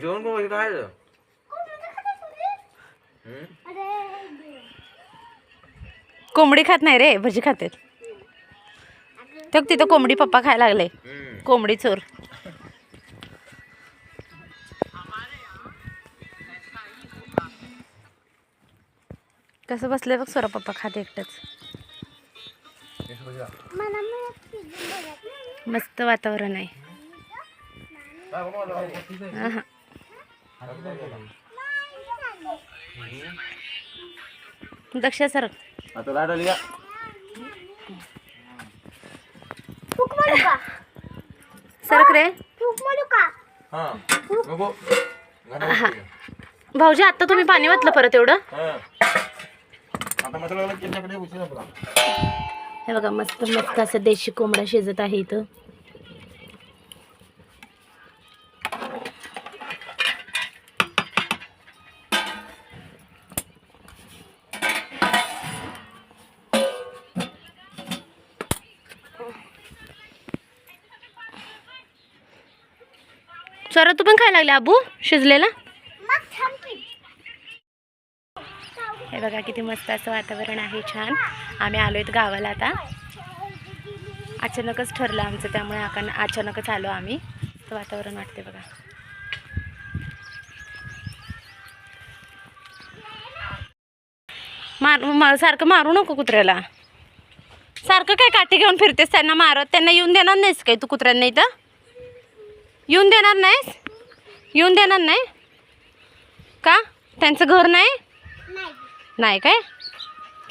जेवण? कोंबडी खात नाही रे भजी खाते. तर तिथं कोंबडी पप्पा खायला लागले. कोंबडी चोर. कसं बसलंय बघ सोरा पप्पा खाते एकटंच. मस्त वातावरण आहा. दक्ष सर. आता लाट आली सरक रे हा हा. भाऊजी आता तुम्ही पाणी वाटलं परत एवढं? हा. हे बघा मस्त मस्त असं देशी कोंबडा शिजत आहे इथं. सर तू पण खायला लागले अबू शिजलेला? हे बघा किती मस्त असं वातावरण आहे छान. आम्ही आलो आहेत गावाला आता. अचानकच ठरलं आमचं त्यामुळे आका अचानकच आलो आम्ही. तर वातावरण वाटते बघा. मार मा- सारखं मारू नको कुत्र्याला. सारखं काय काठी घेऊन फिरतेस त्यांना मारत? त्यांना येऊन देणार नाहीस काय तू कुत्र्यांना इथं? येऊन देणार नाहीस? येऊन देणार नाही? का? त्यांचं घर नाही? नाही काय?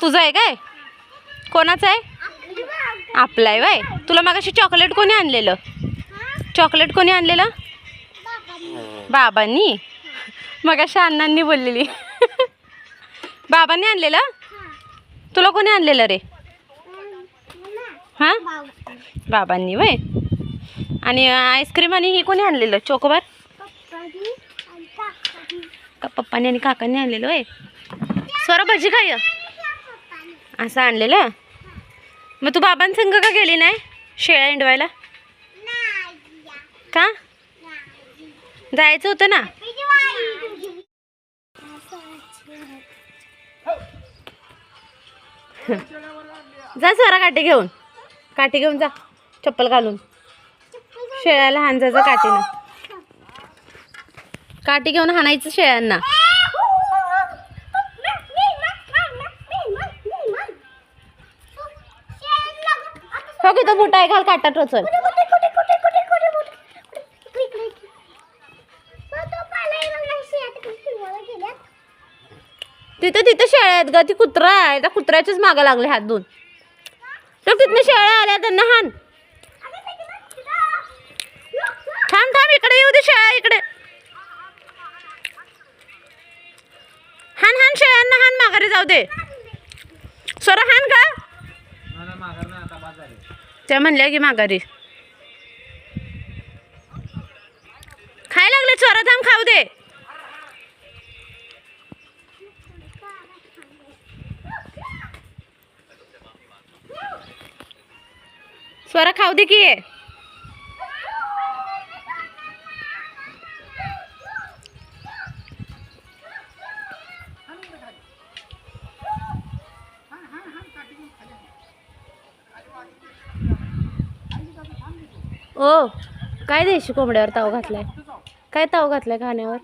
तुझं आहे काय? कोणाचं आहे? आपलं आहे वय. तुला मागाशी चॉकलेट कोणी आणलेलं? चॉकलेट कोणी आणलेलं? बाबांनी? मगाशी अण्णांनी बोललेली. बाबांनी आणलेलं? तुला कोणी आणलेलं रे? हां? बाबांनी वय. आणि आईस्क्रीम आणि ही कोणी आणलेलं? चोकोबार? का पप्पाने आणि काकांनी आणलेलं आहे स्वरा भजी खाय असं आणलेलं? मग तू बाबांसंग का गेली नाही? शेळ्या इंडवायला का? जायचं होतं ना? जा स्वरा काठी घेऊन. काठी घेऊन जा. चप्पल घालून. शेळ्याला हांजायचं काठीनं. काठी घेऊन हाणायचं शेळ्यांना. हो की तो बुटा आहे घाल काटा टोचल तिथं तिथं शेळ्या आहेत ग ती कुत्रा आहे. त्या कुत्र्याच्याच मागं लागले हात दोन तर तिथनं शेळ्या आल्या त्यांना हान जाऊ दे. सोरा हान का? त्या म्हणल्या की माघारी. खाय लागले चोरा थांब खाऊ दे. स्वरा खाऊ दे की ओ काय देशी कोंबड्यावर ताव घातलाय? काय ताव घातलाय खाण्यावर?